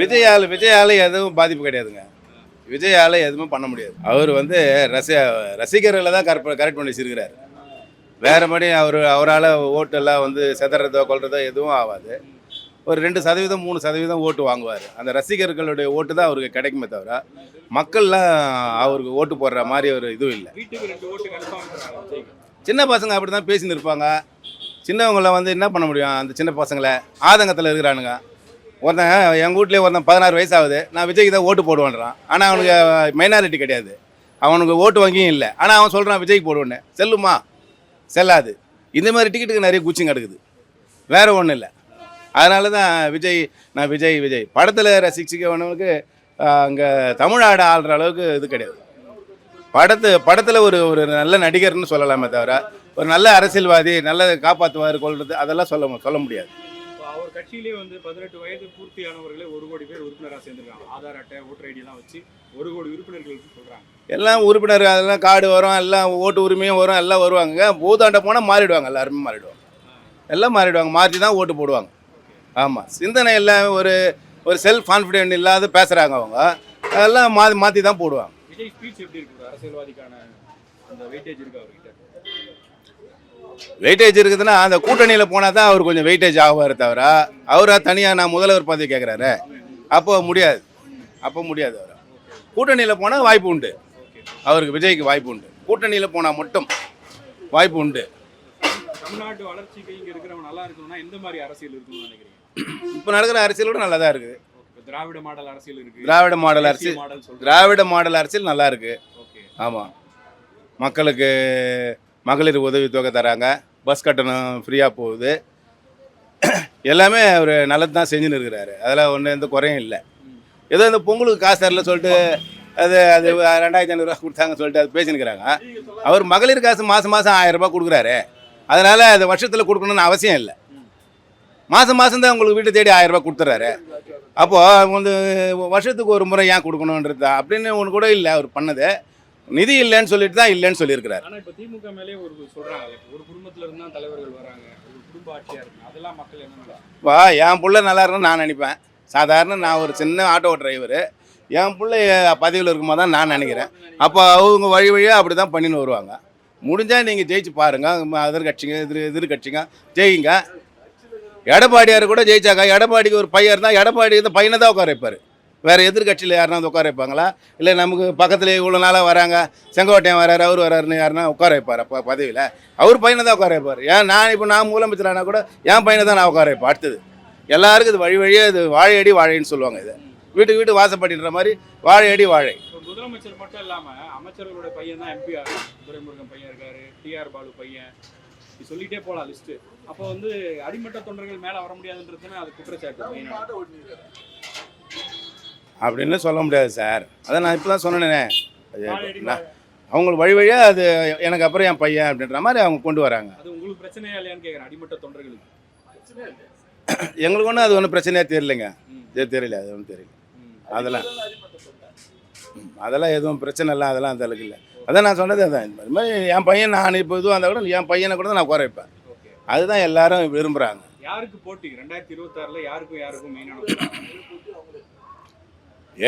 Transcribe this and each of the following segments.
விஜயால் விஜயால் எதுவும் பாதிப்பு கிடையாதுங்க. விஜயால் எதுவுமே பண்ண முடியாது. அவர் வந்து ரசி ரசிகர்களை தான் கரெக்ட் கரெக்ட் பண்ணி வச்சிருக்கிறாரு. வேறபடி அவர் அவரால் ஓட்டெல்லாம் வந்து செதறதோ கொள்றதோ எதுவும் ஆகாது ஒரு ரெண்டு சதவீதம் மூணு சதவீதம் ஓட்டு வாங்குவார். அந்த ரசிகர்களுடைய ஓட்டு தான் அவருக்கு கிடைக்குமே தவிர மக்கள்லாம் அவருக்கு ஓட்டு போடுற மாதிரி ஒரு இதுவும் இல்லை. சின்ன பசங்க அப்படி தான் பேசின்னு இருப்பாங்க. சின்னவங்கள வந்து என்ன பண்ண முடியும்? அந்த சின்ன பசங்களை ஆதங்கத்தில் இருக்கிறானுங்க. ஒருத்தன் எங்கள் வீட்லேயே ஒருத்தன் பதினாறு வயசு ஆகுது நான் விஜய்க்கு தான் ஓட்டு போடுவேன்றான். ஆனால் அவனுக்கு மைனாரிட்டி கிடையாது. அவனுக்கு ஓட்டு வங்கியும் இல்லை. ஆனால் அவன் சொல்கிறான் விஜய்க்கு போடுவேன்னு. செல்லுமா செல்லாது. இந்த மாதிரி டிக்கெட்டுக்கு நிறைய குச்சிங் கிடக்குது வேறு ஒன்றும் இல்லை. அதனால தான் விஜய் நான் விஜய் விஜய். படத்தில் ரசிச்சுக்கவனுக்கு அங்கே தமிழ்நாடு ஆள்ற அளவுக்கு இது கிடையாது. படத்து படத்தில் ஒரு ஒரு நல்ல நடிகர்னு சொல்லலாமே தவிர ஒரு நல்ல அரசியல்வாதி நல்ல காப்பாற்றுவார் கொள்வது அதெல்லாம் சொல்ல சொல்ல முடியாது. கட்சியிலே வந்து பதினெட்டு வயது பூர்த்தியானவர்களே ஒரு கோடி பேர் உறுப்பினராக சேர்ந்திருக்காங்க. ஆதார் அட்டை ஓட்டர் ஐடி எல்லாம் வச்சு ஒரு கோடி உறுப்பினர்கள் சொல்றாங்க. எல்லாம் உறுப்பினர் அதெல்லாம் கார்டு வரும் எல்லாம் ஓட்டு உரிமையும் வரும் எல்லாம் வருவாங்க. பூதாண்ட போனால் மாறிடுவாங்க எல்லாருமே மாறிடுவாங்க. எல்லாம் மாறிடுவாங்க மாற்றி தான் ஓட்டு போடுவாங்க. ஆமாம் சிந்தனை எல்லாம் ஒரு ஒரு செல்ஃப் கான்ஃபிடென்ட் இல்லாத பேசுகிறாங்க அவங்க. அதெல்லாம் மாற்றி மாற்றி தான் போடுவாங்க. விஜய் ஸ்பீச் எப்படி இருக்கு? அரசியல்வாதிக்கான அந்த வெயிட்டேஜ் இருக்கு அவர்கிட்ட வெயிட்டேஜ் இருக்குதுன்னா அந்த கூட்டணியில் போனால் தான் அவர் கொஞ்சம் வெயிட்டேஜ் ஆகுவார் தவிர அவரா தனியாக நான் முதல்வர் பதவி கேட்குறாரு அப்போ முடியாது. அப்போ முடியாது அவர். கூட்டணியில் போனால் வாய்ப்பு உண்டு. அவருக்கு விஜய்க்கு வாய்ப்பு உண்டு. கூட்டணியில் போனால் மட்டும் வாய்ப்பு உண்டு. தமிழ்நாட்டு வளர்ச்சிக்கு இங்க இருக்கிறவங்க நல்லா இருக்கணும்னா எந்த மாதிரி அரசியல் இருக்கணும்னு நினைக்கிறீங்க? இப்போ நடக்கிற அரசியல் கூட நல்லா தான் இருக்குது திராவிட மாடல் அரசியல் இருக்கு. திராவிட மாடல் அரசியல் திராவிட மாடல் அரசியல் நல்லா இருக்குது ஆமாம் மக்களுக்கு மகளிர் உதவித்தொகை தராங்க. பஸ் கட்டணம் ஃப்ரீயாக போகுது. எல்லாமே அவர் நல்லது தான் செஞ்சுன்னு இருக்கிறாரு. அதெல்லாம் ஒன்றும் எந்த குறையும் இல்லை. ஏதோ இந்த பொங்கலுக்கு காசு தரல சொல்லிட்டு அது அது ரெண்டாயிரத்தி ஐநூறுரூவா கொடுத்தாங்க சொல்லிட்டு அது பேசினுக்கிறாங்க அவர் மகளிர் காசு மாதம் மாதம் ஆயிரரூபா கொடுக்குறாரு. அதனால் அது வருஷத்தில் கொடுக்கணும்னு அவசியம் இல்லை. மாதம் மாதம் தான் உங்களுக்கு வீட்டை தேடி ஆயிரரூபா கொடுத்துறாரு. அப்போது வந்து வருஷத்துக்கு ஒரு முறை ஏன் கொடுக்கணுன்றது அப்படின்னு ஒன்று கூட இல்லை அவர் பண்ணது. நிதி இல்லைன்னு சொல்லிட்டு தான் இல்லைன்னு சொல்லியிருக்கிறார். ஆனா இப்ப திமுக மேலே ஒரு சொல்றாங்க ஒரு குடும்பத்துல இருந்து தான் தலைவர்கள் வராங்க ஒரு குடும்ப ஆட்சியா இருக்கு அதெல்லாம் மக்கள் என்ன வா என் புள்ள நல்லா இருக்குன்னு நான் நினைப்பேன். சாதாரண நான் ஒரு சின்ன ஆட்டோ டிரைவரு. என் பிள்ளை பதவியில் இருக்கும்போது தான் நான் நினைக்கிறேன். அப்போ அவங்க வழி வழியாக அப்படி தான் பண்ணின்னு வருவாங்க. முடிஞ்சால் நீங்கள் ஜெயிச்சு பாருங்கள் எதிர் கட்சிங்க எதிர் எதிர் கட்சிங்க ஜெயிங்க. எடப்பாடியார் கூட ஜெயிச்சாக்கா எடப்பாடிக்கு ஒரு பையன் இருந்தால் எடப்பாடி இந்த பையனை தான் உட்கார வைப்பார். வேறு எதிர்கட்சியில் யாருனா வந்து உட்கார வைப்பாங்களா? இல்லை நமக்கு பக்கத்தில் இவ்வளோ நாளாக வராங்க செங்கோட்டையன் வராரு அவர் வராருன்னு யாருன்னா உட்கார வைப்பார்? அப்போ பதவியில். அவர் பையனை தான் உட்கார வைப்பார். ஏன் நான் இப்போ நான் முதலமைச்சரானா கூட என் பையனை தான் நான் உட்கார வைப்பேன். அடுத்தது எல்லாருக்கும் இது வழி வழியாக இது வாழையடி வாழைன்னு சொல்லுவாங்க இதை. வீட்டுக்கு வீட்டு வாசப்படின்ற மாதிரி வாழையடி வாழை. முதலமைச்சர் மட்டும் இல்லாம அமைச்சர்களுடைய பையன் தான் எம்பி துரைமுருகன் பையன் இருக்காரு டிஆர் பாலு பையன். சொல்லிட்டே போகலாம் லிஸ்ட்டு அப்போ வந்து அடிமட்ட தொண்டர்கள் மேல வர முடியாதுன்றதுன்னு அது குற்றச்சாட்டு அப்படின்னு சொல்ல முடியாது சார். அதான் நான் இப்போ தான் சொன்னேனே அவங்களுக்கு வழி வழியாக அது எனக்கு அப்புறம் என் பையன் அப்படின்ற மாதிரி அவங்க கொண்டு வராங்க. எங்களுக்கு ஒன்றும் அது ஒன்றும் பிரச்சனையாக தெரியலைங்க. தெரியல அது ஒன்றும் தெரியல. அதெல்லாம் அதெல்லாம் எதுவும் பிரச்சனை இல்லை அதெல்லாம் அந்த அளவுக்கு இல்லை. அதான் நான் சொன்னது அதான். இந்த மாதிரி என் பையன் நான் இப்போ இதுவாக இருந்தால் கூட என் பையனை கூட நான் ஓகே. அதுதான் எல்லாரும் விரும்புகிறாங்க யாருக்கு போட்டி? ரெண்டாயிரத்தி இருபத்தாறுல யாருக்கும் யாருக்கும் மெயினான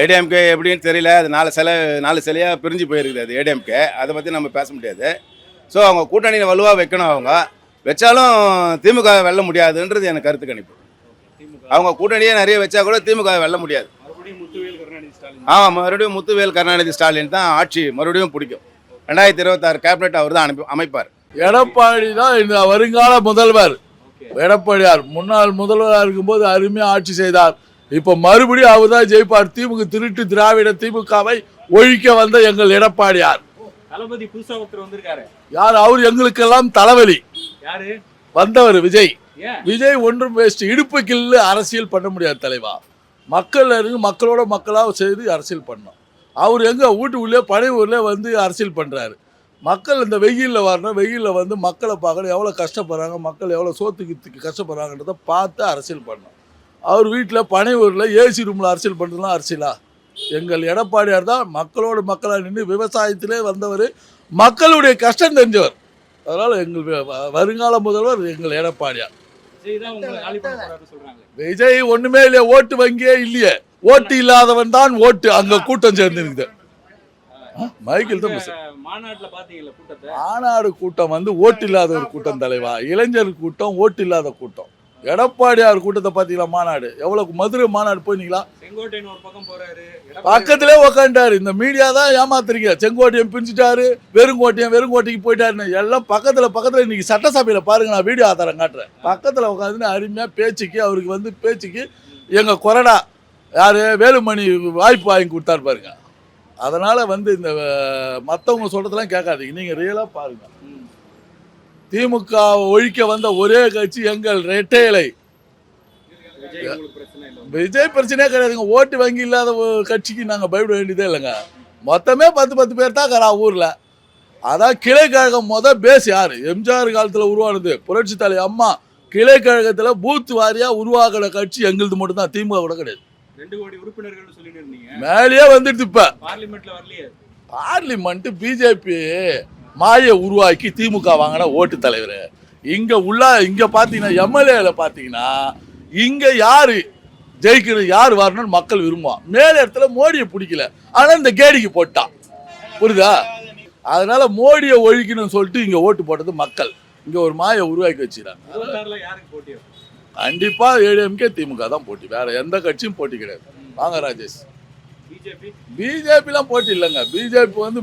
ஏடிஎம்கே எப்படின்னு தெரியல. அது நாலு சிலை நாலு சிலையாக பிரிஞ்சு போயிருக்குது அது ஏடிஎம்கே அதை பற்றி நம்ம பேச முடியாது. ஸோ அவங்க கூட்டணியில் வலுவாக வைக்கணும் அவங்க. வச்சாலும் திமுக வெல்ல முடியாதுன்றது எனக்கு கருத்து கணிப்பு. அவங்க கூட்டணியே நிறைய வச்சா கூட திமுக வெல்ல முடியாது. ஆமாம் மறுபடியும் முத்துவேல் கருணாநிதி ஸ்டாலின் தான் ஆட்சி மறுபடியும் பிடிக்கும். ரெண்டாயிரத்தி இருபத்தாறு கேபினெட் அவர் தான் அனுப்பி அமைப்பார். எடப்பாடி தான் இந்த வருங்கால முதல்வர். எடப்பாடியார் முன்னாள் முதல்வராக இருக்கும்போது அருமையாக ஆட்சி செய்தார். இப்போ மறுபடியும் அவர் தான் ஜெயிப்பார். திமுக திருட்டு திராவிட திமுகவை ஒழிக்க வந்த எங்கள் எடப்பாடியார். தளபதி புதுசா ஒருத்தர் வந்திருக்காரு. யார்? அவர் எங்களுக்கெல்லாம் தலைவலி. யாரு? வந்தவர் விஜய். விஜய் ஒன்றும் வேஸ்ட் இடுப்பு கில்லு அரசியல் பண்ண முடியாது தலைவா. மக்கள் இருந்து மக்களோட மக்களாக செய்து அரசியல் பண்ணோம். அவர் எங்கே வீட்டுக்குள்ளே பழைய ஊர்லேயே வந்து அரசியல் பண்ணுறாரு மக்கள் இந்த வெயிலில் வரணும் வெயிலில் வந்து மக்களை பார்க்கணும். எவ்வளோ கஷ்டப்படுறாங்க மக்கள் எவ்வளோ சோத்துக்கு கஷ்டப்படுறாங்கன்றத பார்த்து அரசியல் பண்ணோம். அவர் வீட்டில் பனை ஊரில் ஏசி ரூமில் அரசியல் பண்ணுறதுலாம் அரசியலா? எங்கள் எடப்பாடியார் தான் மக்களோட மக்களாக நின்று விவசாயத்திலே வந்தவர். மக்களுடைய கஷ்டம் தெரிஞ்சவர். அதனால் எங்கள் வருங்கால முதல்வர் எங்கள் எடப்பாடியார். விஜய் ஒண்ணுமே இல்லையே ஓட்டு வங்கியே இல்லையே. ஓட்டு இல்லாதவன் தான் ஓட்டு. அங்க கூட்டம் சேர்ந்து மைக்கேல் தான் மாநாடு கூட்டம் வந்து ஓட்டு இல்லாத ஒரு கூட்டம் தலைவா? இளைஞர் கூட்டம் ஓட்டு இல்லாத கூட்டம். எடப்பாடியார் கூட்டத்தை பார்த்தீங்களா மாநாடு? எவ்வளவு மதுரை மாநாடு போனீங்களா? செங்கோட்டையன் ஒரு பக்கம் போறாரு. பக்கத்திலே உக்காண்டாரு இந்த மீடியா தான் ஏமாத்துறீங்க. செங்கோட்டையன் பிரிச்சுட்டாரு வெறுங்கோட்டையன் வெறுங்கோட்டைக்கு போயிட்டாருன்னு. எல்லாம் பக்கத்துல பக்கத்துல இன்னைக்கு சட்டசபையில பாருங்க நான் வீடியோ ஆதாரம் காட்டுறேன். பக்கத்துல உட்காந்து அருமையா பேச்சுக்கு அவருக்கு வந்து பேச்சுக்கு எங்க கொறடா யாரு? வேலுமணி வாய்ப்பு வாங்கி கொடுத்தாரு பாருங்க. அதனால வந்து இந்த அஹ், மத்தவங்க சொல்றதெல்லாம் கேட்காதீங்க. நீங்க ரியலா பாருங்க. ம். திமுக ஒழிக்க வந்த ஒரே கட்சி எங்கள் ரெட்டை இலை விஜய் பிரச்சனையே கிடையாதுங்க. ஓட்டு வங்கி இல்லாத கட்சிக்கு நாங்கள் பயப்பட வேண்டியதே இல்லைங்க. மொத்தமே பத்து பத்து பேர் தான் இருக்கிறா ஊரில். அதான் கிளை கழகம் முத பேஸ் யார்? எம்ஜிஆர் காலத்தில் உருவானது. புரட்சி தலை அம்மா கிளை கழகத்தில் பூத் வாரியாக உருவாக்கின கட்சி எங்களுது மட்டும்தான் திமுக கூட கிடையாது. மேலேயே வந்துடுது இப்போ. பார்லிமெண்ட்ல வரலையே. Parliament BJP. மாயை உருவாக்கி திமுக வாங்கின ஓட்டு தலைவர். இங்கே உள்ள இங்கே பார்த்தீங்கன்னா எம்எல்ஏல பார்த்தீங்கன்னா இங்கே யார் ஜெயிக்கிறது யார் வரணும்னு மக்கள் விரும்புவான் மேல இடத்துல மோடியை பிடிக்கல. ஆனால் இந்த கேடிக்கு போட்டான் புரியுதா? அதனால மோடியை ஒழிக்கணும்னு சொல்லிட்டு இங்கே ஓட்டு போட்டது மக்கள். இங்கே ஒரு மாயை உருவாக்கி வச்சுக்கிறாங்க. கண்டிப்பாக போட்டி ஏடிஎம்கே திமுக தான் போட்டி. வேற எந்த கட்சியும் போட்டி கிடையாது. வாங்க ராஜேஷ். பிஜேபிலாம் போட்டி இல்லைங்க. பிஜேபி வந்து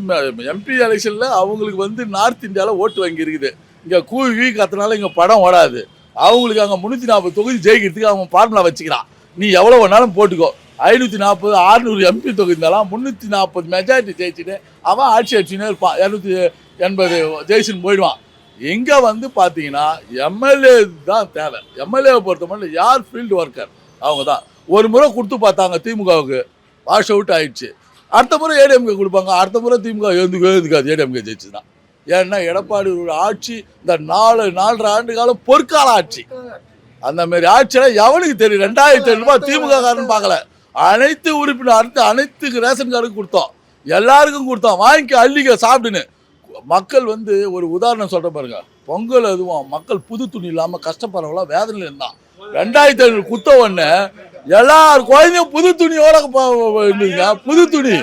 எம்பி எலெக்ஷனில் அவங்களுக்கு வந்து நார்த் இந்தியாவில் ஓட்டு வங்கி இருக்குது இங்கே கூவி கீ கத்துனால இங்கே படம் ஓடாது. அவங்களுக்கு அங்கே முந்நூற்றி நாற்பது தொகுதி ஜெயிக்கிறதுக்கு அவன் ஃபார்முலா வச்சுக்கிறான். நீ எவ்வளோ வேணாலும் போட்டுக்கோ. ஐநூற்றி நாற்பது ஆறுநூறு எம்பி தொகுதி இருந்தாலும் முந்நூற்றி நாற்பது மெஜாரிட்டி ஜெயிச்சுட்டு அவன் ஆட்சி ஆட்சினே இருப்பான். இரநூத்தி எண்பது ஜெயிச்சுன்னு போயிடுவான். இங்கே வந்து பார்த்தீங்கன்னா எம்எல்ஏ தான் தேவை. எம்எல்ஏவை பொறுத்த மட்டும் யார் ஃபீல்டு ஒர்க்கர் அவங்க தான் ஒரு முறை கொடுத்து பார்த்தாங்க திமுகவுக்கு. வாஷ் அவுட் ஆயிடுச்சு. அடுத்த முறை ஏடிஎம்கே கொடுப்பாங்க. அடுத்த முறை திமுக எழுந்துக்கவே எழுந்துக்காது ஏடிஎம்கே ஜெயிச்சு தான் ஏன்னா எடப்பாடி ஒரு ஆட்சி இந்த நாலு நாலரை ஆண்டு காலம் பொற்கால ஆட்சி. அந்த மாதிரி ஆட்சியில எவனுக்கு தெரியும்? ரெண்டாயிரத்தி ஐநூறுபா திமுக காரன் பார்க்கல. அனைத்து உறுப்பினர் அடுத்து அனைத்து ரேஷன் கார்டுக்கு கொடுத்தோம். எல்லாருக்கும் கொடுத்தோம். வாங்கிக்க அள்ளிக்க சாப்பிடுன்னு. மக்கள் வந்து ஒரு உதாரணம் சொல்கிற பாருங்க. பொங்கல் அதுவும் மக்கள் புது துணி இல்லாமல் கஷ்டப்படுறவங்களாம் வேதனையில் இருந்தான். ரெண்டாயிரத்தி ஐநூறு குத்த உடனே எல்லார் குழந்தையும் புது துணியோட ப- புது துணி.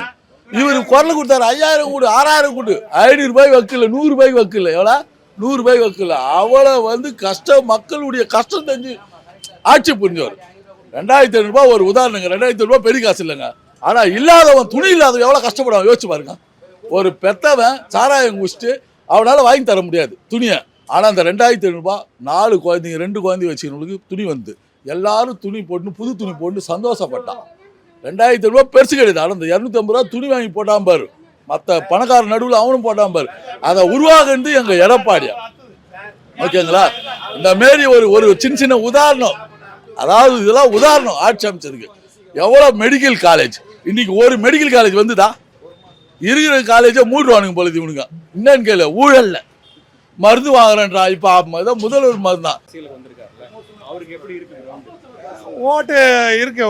இவர் குரல் கொடுத்தாரு ஐயாயிரம் கூடு ஆறாயிரம் கூடு. ஐநூறு ரூபாய் நூறுபாய்க்கு நூறு எவ்வளோ? நூறு வைக்கல. அவ்வளோ வந்து கஷ்டம் மக்களுடைய கஷ்டம் தெரிஞ்சு ஆட்சி புரிஞ்சவர். ரெண்டாயிரத்தி ஐநூறுபா ஒரு உதாரணங்க. ரெண்டாயிரத்தி ஐநூறுபா பெரிய காசு இல்லைங்க. ஆனால் இல்லாதவன் துணி இல்லாதவன் எவ்வளோ கஷ்டப்படுவான்? யோசிச்சு பாருங்க. ஒரு பெத்தவன் சாராயம் குடிச்சிட்டு அவனால் வாங்கி தர முடியாது துணியை. ஆனால் அந்த ரெண்டாயிரத்தி ஐநூறுபா நாலு குழந்தைங்க ரெண்டு குழந்தைங்க வச்சுக்கிறவங்களுக்கு துணி வந்து. எல்லாரும் துணி போட்டு புது துணி போட்டு சந்தோஷப்பட்டான். ரெண்டாயிரத்தி ரூபா பெருசு கிடையாது அந்த இரநூத்தம்பது இரநூத்தி ஐம்பது ரூபா துணி வாங்கி போட்டான் பாரு. மற்ற பணக்கார நடுவில் அவனும் போட்டான் பாரு. அதை உருவாகுறது எங்கள் எடப்பாடியா ஓகேங்களா? இந்த மாரி ஒரு ஒரு சின்ன சின்ன உதாரணம். அதாவது இதெல்லாம் உதாரணம் ஆட்சி அமைச்சதுக்கு எவ்வளோ மெடிக்கல் காலேஜ் இன்னைக்கு ஒரு மெடிக்கல் காலேஜ் வந்துதா? இருக்கிற காலேஜை மூடுவானுங்க பொழுது இவனுங்க. என்னன்னு கேளு ஊழல்ல. மருந்து வாங்குறேன்றா இப்போ ஏதோ முதல்வர் மருந்து தான் அரசியலுக்கு வந்திருக்காருல்ல அவருக்கு எப்படி இருக்கு ground? ஓட்டு இருக்கு.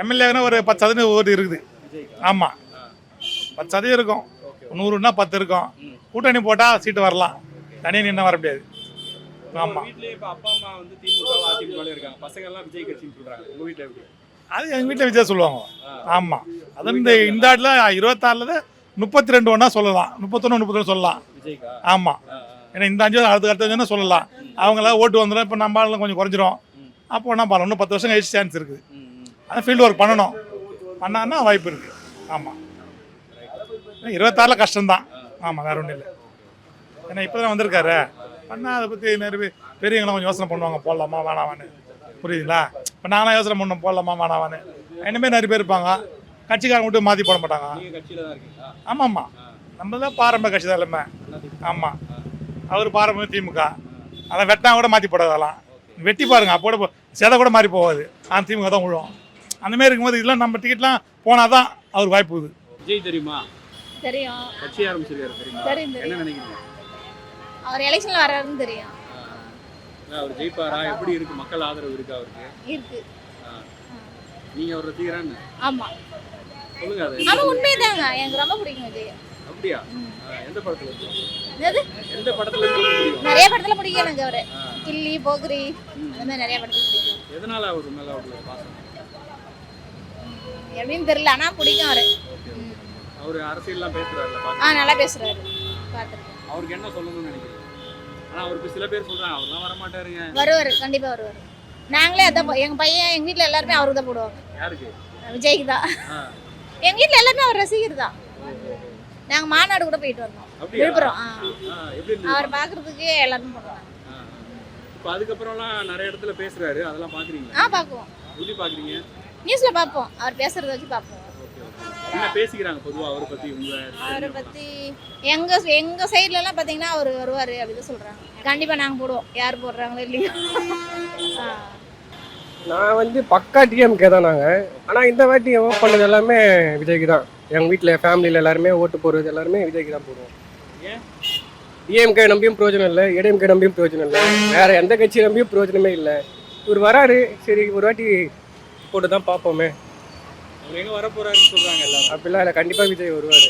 எம்எல்ஏனா ஒரு பத்து சதவீதம் ஓட்டு இருக்குது. ஆமாம் பத்து சதவீதம் இருக்கும். நூறுனா பத்து இருக்கும். கூட்டணி போட்டால் சீட்டு வரலாம். தனியாக நின்று வர முடியாது. ஆமாம் அது எங்கள் வீட்டில் விஜய் சொல்லுவாங்க. ஆமாம் அது இந்த இந்த ஆட்டில் இருபத்தாறில் முப்பத்தி ரெண்டு ஒன்றா சொல்லலாம். முப்பத்தொன்று முப்பத்தொன்று சொல்லலாம் ஆமாம் ஏன்னா இந்த அஞ்சு அடுத்த அடுத்த சொல்லலாம். அவங்களாம் ஓட்டு வந்துடும் இப்போ நம்ம ஆளுங்க கொஞ்சம் குறைஞ்சிரும். அப்போ என்ன பண்ணலாம் இன்னும் பத்து வருஷம் கழிச்சு சான்ஸ் இருக்குது. அதான் ஃபீல்டு ஒர்க் பண்ணணும். பண்ணான்னா வாய்ப்பு இருக்குது ஆமாம் இருபத்தாறில் கஷ்டம்தான். ஆமாம் வேற ஒன்றும் இல்லை. ஏன்னா இப்போ தான் வந்திருக்காரு. பண்ணால் அதை பற்றி நிறைய பேர் பெரியவங்களாம் கொஞ்சம் யோசனை பண்ணுவாங்க. போடலாமா வேணாமான்னு. புரியுதுங்களா? இப்போ நாங்களாம் யோசனை பண்ணோம் போடலாமா வேணாமான்னு. இனிமேல் நிறைய பேர் இருப்பாங்க. கட்சிக்காரங்க மட்டும் மாற்றி போட மாட்டாங்க. ஆமாம் ஆமாம் நம்ம தான் பாரம்பரிய கட்சி தான் எல்லாமே ஆமாம் அவர் பாரம்பரிய திமுக. அதான் வெட்டினா கூட மாற்றி போடாதெல்லாம் வெட்டி பாருங்க அப்போ கூட போ- சேதை கூட மாறி போகாது. ஆனால் திமுக தான் விழும் அந்த மாதிரி இருக்கும்போது இதெல்லாம் நம்ம டிக்கெட்லாம் போனால் தான் அவர் வாய்ப்பு இருக்குது. விஜய் தெரியுமா? தெரியும். கட்சி ஆரம்பிச்சிருக்காரு தெரியுமா? தெரியும். என்ன நினைக்கிறீங்க? அவர் எலெக்ஷன்ல வர்றாருன்னு தெரியும். அவர் ஜெயிப்பாரா? எப்படி இருக்கு? மக்கள் ஆதரவு இருக்கு அவருக்கு? இருக்கு. நீங்க அவரை தீரான்னு ஆமா. சொல்லுங்க அது. ஆனா உண்மைதாங்க. எனக்கு ரொம்ப பிடிக்கும் விஜய் அப்படியா? எந்த படத்துல எந்த படத்துல நிறைய படத்துல பிடிக்கும் எனக்கு அவரு. கில்லி போகிரி அந்த மாதிரி நிறைய படத்துல பிடிக்கும். எதனால அவர் மேல அவ்வளவு பாசம்? எப்படின்னு தெரியல ஆனால் பிடிக்கும் அவரு. அவர் அரசியல்லாம் பேசுறாருல ஆ நல்லா பேசுறாரு. பார்த்துருக்கேன். அவருக்கு என்ன சொல்லணும்னு நினைக்கிறீங்க? ஆனா அவருக்கு சில பேர் சொல்றாங்க அவர்லாம் வர மாட்டாருங்க வருவார் கண்டிப்பாக வருவார். நாங்களே அதான் போ- எங்க பையன் எங்கள் வீட்டில் எல்லாருமே அவருக்கு தான் போடுவாங்க யாருக்கு? விஜய்க்கு தான். ஆ. எங்கள் வீட்டில் எல்லாருமே அவர் ரசிகர் தான். நாங்கள் மாநாடு கூட போயிட்டு வந்தோம். அப்படியா? விழுப்புரம் ஆ. ஆ, எப்படி இருந்தது? அவர் பார்க்கறதுக்கு எல்லாரும் ஆ. இப்ப அதுக்கப்புறம்லாம் நிறைய இடத்துல பேசுறாரு அதெல்லாம் பாக்குறீங்களா? ஆ பார்க்குவோம் எப்படி பாக்குறீங்க? நியூஸில் பார்ப்போம் அவர் பேசுறத வச்சு பார்ப்போம் என்ன பேசிக்கிறாங்க பொதுவா அவரை பத்தி உங்க அவரை பற்றி எங்கள் எங்கள் சைட்லலாம் பார்த்தீங்கன்னா அவர் வருவார் அப்படின்னு சொல்கிறாங்க கண்டிப்பாக நாங்கள் போடுவோம். யார் போடுறாங்களோ இல்லையோ. ஆ. நான் வந்து பக்கா டிஎம்கே தான் நாங்கள் ஆனால் இந்த வாட்டி ஓட் பண்ணது எல்லாமே விஜய்க்கு தான். எங்கள் வீட்டில் ஃபேமிலியில் எல்லாருமே ஓட்டு போடுறது எல்லாருமே விஜய்க்கு தான் போடுவோம். ஏன்? டிஎம்கே நம்பியும் பிரயோஜனம் இல்லை ஏடிஎம்கே நம்பியும் பிரயோஜனம் இல்லை. வேற எந்த கட்சி நம்பியும் பிரயோஜனமே இல்லை. இவர் வராரு சரி ஒரு வாட்டி போட்டு தான் பார்ப்போமே. அவர் எங்க வர போறாருன்னு சொல்றாங்க எல்லாரும். அப்படிலாம் இல்லை கண்டிப்பாக விஜய் வருவார்.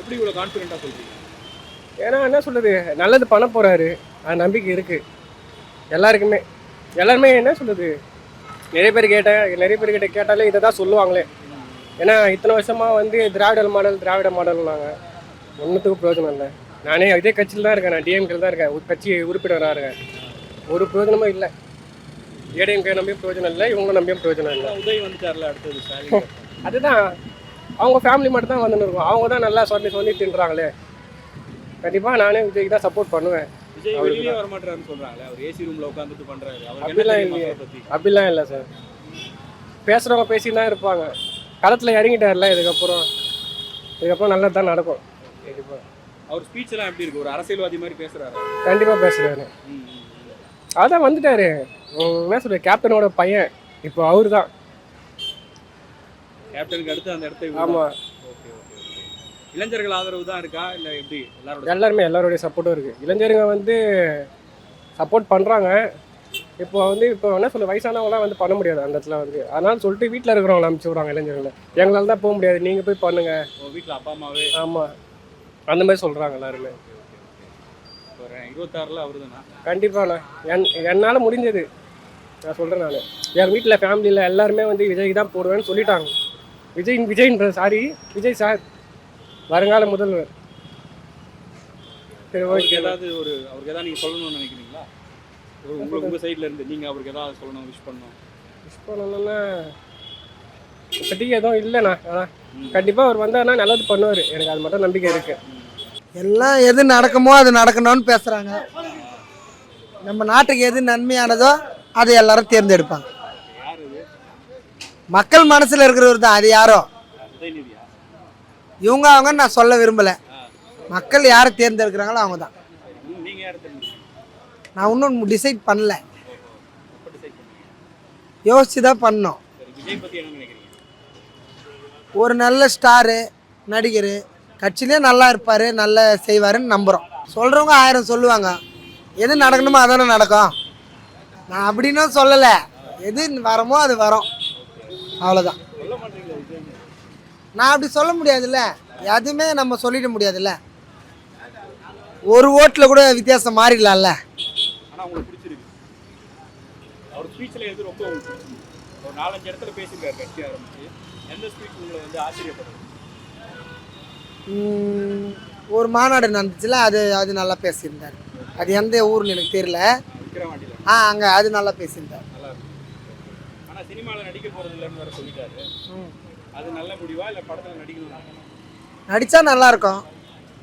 எப்படி இவ்வளவு கான்பிடண்டா சொல்றீங்க? ஏன்னா என்ன சொல்றது நல்லது பண்ண போறாரு. அது நம்பிக்கை இருக்கு. எல்லாருக்குமே. எல்லாருமே என்ன சொல்றது நிறைய பேர் கேட்டேன் நிறைய பேர் கிட்ட கேட்டாலே இதை தான் சொல்லுவாங்களே. ஏன்னா இத்தனை வருஷமா வந்து திராவிட மாடல் திராவிட மாடல்னாங்க. ஒன்றுத்துக்கும் பிரயோஜனம் இல்லை. நானே இதே கட்சியில் தான் இருக்கேன். நான் டிஎம்கேல தான் இருக்கேன். ஒரு கட்சி உறுப்பினராக இருக்கேன். ஒரு பிரயோஜனமும் இல்லை. ஏடிஎம்கே நம்பியும் பிரயோஜனம் இல்லை. இவங்க நம்பியும் பிரயோஜனம் இல்லை. உதய் வந்துட்டார்ல அடுத்தது அதுதான். அவங்க ஃபேமிலி மட்டும் தான் வந்துன்னு இருக்கும் அவங்க தான் நல்லா சொல்லி சொல்லி தின்றாங்களே. கண்டிப்பாக நானே விஜய்க்கு தான் சப்போர்ட் பண்ணுவேன். விஜய் வெளியே வர மாட்டாருன்னு சொல்றாங்களே. அவர் ஏசி ரூம்ல உட்காந்துட்டு என்ன அப்படிலாம் இல்லையே. அப்படிலாம் இல்லை சார் பேசுகிறவங்க பேசிட்டு தான் இருப்பாங்க. களத்தில் இறங்கிட்டார்ல இதுக்கப்புறம். இதுக்கப்புறம் நல்லது தான் நடக்கும். கண்டிப்பாக அவர் ஸ்பீச் எல்லாம் எப்படி இருக்கு? ஒரு அரசியல்வாதி மாதிரி பேசுறாரு? கண்டிப்பாக ம். அதான் வந்துட்டாரு. என்ன சொல்றது? கேப்டனோட பையன். இப்போ அவரு தான் கேப்டனுக்கு அடுத்து அந்த இடத்த ஆமாம் ஓகே ஓகே ஓகே இளைஞர்கள் ஆதரவு தான் இருக்கா? இல்ல எப்படி? எல்லாரோட எல்லாருமே எல்லாருடைய சப்போர்ட்டும் இருக்குது இளைஞருங்க வந்து சப்போர்ட் பண்ணுறாங்க இப்போ வந்து இப்போ என்ன சொல்ல வயசானவங்களாம் வந்து பண்ண முடியாது அந்த இடத்துல வந்து. அதனால சொல்லிட்டு வீட்டில் இருக்கிறவங்கள அனுப்பிச்சி விட்றாங்க இளைஞர்களை. எங்களால் தான் போக முடியாது. நீங்கள் போய் பண்ணுங்க. உங்க வீட்டுல அப்பா அம்மாவே? ஆமாம் அந்த மாதிரி சொல்கிறாங்க எல்லாருமே. இருபத்தாறுல அவருதானா? கண்டிப்பாண்ணா. என் என்னால் முடிஞ்சது. நான் சொல்கிறேன் நான். என் வீட்டில் ஃபேமிலியில் எல்லாருமே வந்து விஜய்க்கு தான் போடுவேன்னு சொல்லிட்டாங்க. விஜய் விஜய்ன்ற சாரி விஜய் சார் வருங்கால முதல்வர். சரி ஓகே ஏதாவது ஒரு அவருக்கு ஏதாவது நீங்க சொல்லணும்னு நினைக்கிறீங்களா? ஒரு உங்களுக்கு உங்க சைடுல இருந்து நீங்க அவருக்கு ஏதாவது சொல்லணும் விஷ் பண்ணணும். விஷ் பண்ணணும்னா இப்போதைக்கு எதுவும் இல்லைண்ணா. அதான். கண்டிப்பாக அவர் வந்தாருன்னா நல்லது பண்ணுவார். எனக்கு அது மட்டும் நம்பிக்கை இருக்குது எல்லாம் எது நடக்குமோ அது நடக்கணும்னு பேசுகிறாங்க நம்ம நாட்டுக்கு எது நன்மையானதோ அதை எல்லாரும் தேர்ந்தெடுப்பாங்க. மக்கள் மனசில் இருக்கிறவர் தான். அது யாரோ? இவங்க அவங்க நான் சொல்ல விரும்பலை. மக்கள் யாரை தேர்ந்தெடுக்கிறாங்களோ அவங்க தான். நான் இன்னும் டிசைட் பண்ணல. யோசிச்சு தான் பண்ணோம் சரி விஜய் பத்தி என்ன நினைக்கிறீங்க ஒரு நல்ல ஸ்டாரு நடிகர். கட்சியிலே நல்லா இருப்பார் நல்லா செய்வாருன்னு நம்புகிறோம் சொல்கிறவங்க ஆயிரம் சொல்லுவாங்க. எது நடக்கணுமோ அதானே நடக்கும். நான் அப்படின்னும் சொல்லலை. எது வரமோ அது வரும். அவ்வளோதான் நான் அப்படி சொல்ல முடியாதுல்ல. எதுவுமே நம்ம சொல்லிட முடியாதுல்ல. ஒரு ஓட்டில் கூட வித்தியாசம் மாறிடலாம்ல. உங்களுக்கு அவர் எது ரொம்ப ஒரு நாலஞ்சு இடத்துல பேசியிருக்காரு கட்சி ஆரம்பிச்சு. எந்த ஸ்பீச் உங்களை வந்து ஆச்சரியப்படுது உம், ஒரு மாநாடு நடந்துச்சுல அது அது நல்லா பேசியிருந்தார். அது எந்த ஊர்னு எனக்கு தெரியல. ஆ அங்கே அது நல்லா பேசியிருந்தார். நல்லா இருக்கு. ஆனா சினிமால நடிக்க போறது இல்லைன்னு வேற சொல்லிட்டாரு. அது நல்ல முடிவா இல்ல படத்துல நடிக்கணும் நடித்தா நல்லா இருக்கும்.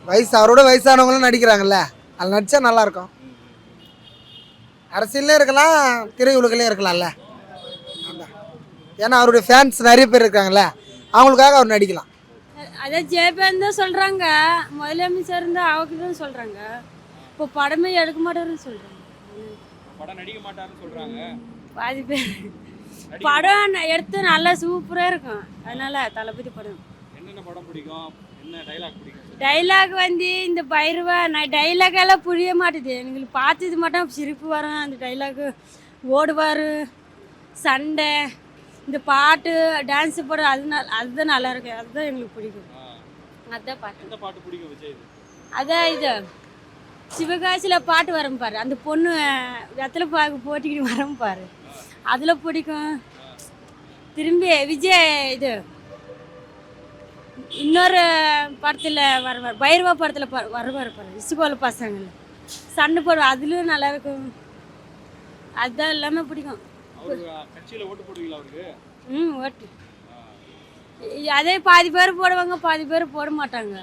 வயசு அவரோட வயசானவங்களும் நடிக்கிறாங்கல்ல. அதில் நடித்தா நல்லா இருக்கும். அரசியல்லே இருக்கலாம் திரையுலகிலையும் இருக்கலாம்ல. ஏன்னா அவருடைய ஃபேன்ஸ் நிறைய பேர் இருக்காங்கல்ல அவங்களுக்காக அவர் நடிக்கலாம். அதான் ஜெயபேன் தான் சொல்கிறாங்க முதலமைச்சர் இருந்தால் அவங்க தான் சொல்கிறாங்க இப்போ படமே எடுக்க மாட்டாருன்னு சொல்கிறாங்க படம் நடிக்க மாட்டாருன்னு சொல்றாங்க. பாதி பேர். படம் எடுத்து நல்லா சூப்பராக இருக்கும். அதனால தளபதி படம். என்னென்ன படம் பிடிக்கும்? என்ன டைலாக் பிடிக்கும்? டைலாக் வந்து இந்த பைரவா நான் டைலாக் எல்லாம் புரிய மாட்டுது. எங்களுக்கு பார்த்தது மட்டும் சிரிப்பு வரும். அந்த டைலாக் ஓடுவார். சண்டை இந்த பாட்டு டான்ஸ் போடுற அதனால அதுதான் நல்லா இருக்கு அதுதான் எங்களுக்கு பிடிக்கும். அதான் பாட்டு. பாட்டு பிடிக்கும் விஜய்? அதான் இது. சிவகாசியில் பாட்டு வரும் பாரு. அந்த பொண்ணு வெத்தலை பாக்கு போட்டிக்கிட்டு வரும் பாரு. அதில் பிடிக்கும். திரும்பி விஜய் இது. இன்னொரு படத்தில் வருவார் பைரவா படத்தில் வருவார் பாரு. இசுகோல் பசங்கள். சண்டை போடுவார் அதுலேயும் நல்லாயிருக்கும் அதுதான் எல்லாமே பிடிக்கும். அதே பாதி பேர் போடுவாங்க பாதி பேர் போட மாட்டாங்க.